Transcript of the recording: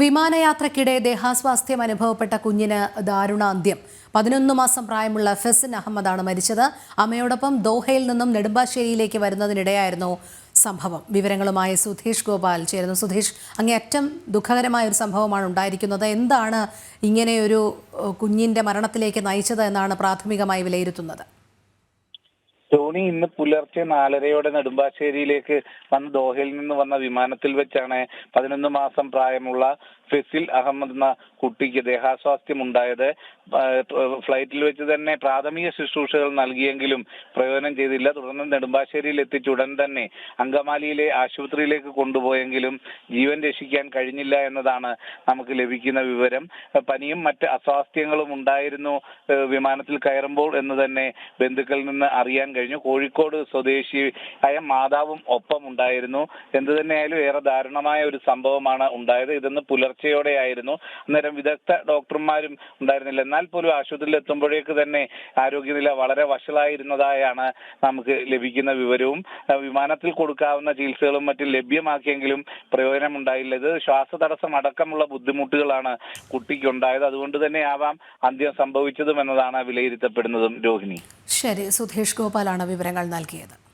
വിമാനയാത്രക്കിടെ ദേഹാസ്വാസ്ഥ്യം അനുഭവപ്പെട്ട കുഞ്ഞിന് ദാരുണാന്ത്യം. പതിനൊന്ന് മാസം പ്രായമുള്ള ഫെസിൻ അഹമ്മദാണ് മരിച്ചത്. അമ്മയോടൊപ്പം ദോഹയിൽ നിന്നും നെടുമ്പാശ്ശേരിയിലേക്ക് വരുന്നതിനിടെയായിരുന്നു സംഭവം. വിവരങ്ങളുമായി സുധീഷ് ഗോപാൽ ചേരുന്നു. സുധീഷ് അങ്ങേയറ്റം ദുഃഖകരമായ ഒരു സംഭവമാണ് ഉണ്ടായിരിക്കുന്നത്. എന്താണ് ഇങ്ങനെയൊരു കുഞ്ഞിന്റെ മരണത്തിലേക്ക് നയിച്ചത് എന്നാണ് പ്രാഥമികമായി വിലയിരുത്തുന്നത്? ധോണി ഇന്ന് പുലർച്ചെ നാലരയോടെ നെടുമ്പാശ്ശേരിയിലേക്ക് വന്ന ദോഹയിൽ നിന്ന് വന്ന വിമാനത്തിൽ വെച്ചാണ് പതിനൊന്ന് മാസം പ്രായമുള്ള ഫെസിൽ അഹമ്മദ് എന്ന കുട്ടിക്ക് ദേഹാസ്വാസ്ഥ്യം ഉണ്ടായത് ഫ്ലൈറ്റിൽ വെച്ച് തന്നെ പ്രാഥമിക ശുശ്രൂഷകൾ നൽകിയെങ്കിലും പ്രയോജനം ചെയ്തില്ല. തുടർന്ന് നെടുമ്പാശ്ശേരിയിൽ എത്തിച്ച ഉടൻ തന്നെ അങ്കമാലിയിലെ ആശുപത്രിയിലേക്ക് കൊണ്ടുപോയെങ്കിലും ജീവൻ രക്ഷിക്കാൻ കഴിഞ്ഞില്ല എന്നതാണ് നമുക്ക് ലഭിക്കുന്ന വിവരം. പനിയും മറ്റ് അസ്വാസ്ഥ്യങ്ങളും ഉണ്ടായിരുന്നു. വിമാനത്തിൽ കയറുമ്പോൾ എന്ന് തന്നെ ബന്ധുക്കളിൽ നിന്ന് അറിയാൻ കഴിഞ്ഞു. കോഴിക്കോട് സ്വദേശിയായ മാതാവും ഒപ്പം ഉണ്ടായിരുന്നു. എന്ത് തന്നെയായാലും ഏറെ ദാരുണമായ ഒരു സംഭവമാണ് ഉണ്ടായത്. ഇതെന്ന് പുലർച്ചെയോടെയായിരുന്നു അന്നേരം വിദഗ്ധ ഡോക്ടർമാരും ഉണ്ടായിരുന്നില്ല. എന്നാൽ പോലും ആശുപത്രിയിൽ എത്തുമ്പോഴേക്ക് തന്നെ ആരോഗ്യനില വളരെ വഷളായിരുന്നതായാണ് നമുക്ക് ലഭിക്കുന്ന വിവരവും. വിമാനത്തിൽ കൊടുക്കാവുന്ന ചികിത്സകളും മറ്റും ലഭ്യമാക്കിയെങ്കിലും പ്രയോജനമുണ്ടായില്ല. ഇത് ശ്വാസതടസ്സം അടക്കമുള്ള ബുദ്ധിമുട്ടുകളാണ് കുട്ടിക്കുണ്ടായത്. അതുകൊണ്ട് തന്നെ ആവാം അന്ത്യം സംഭവിച്ചതും എന്നതാണ് വിലയിരുത്തപ്പെടുന്നതും രോഹിണി. ശരി സുധേഷ് ഗോപാലാണ് വിവരങ്ങൾ നൽകിയത്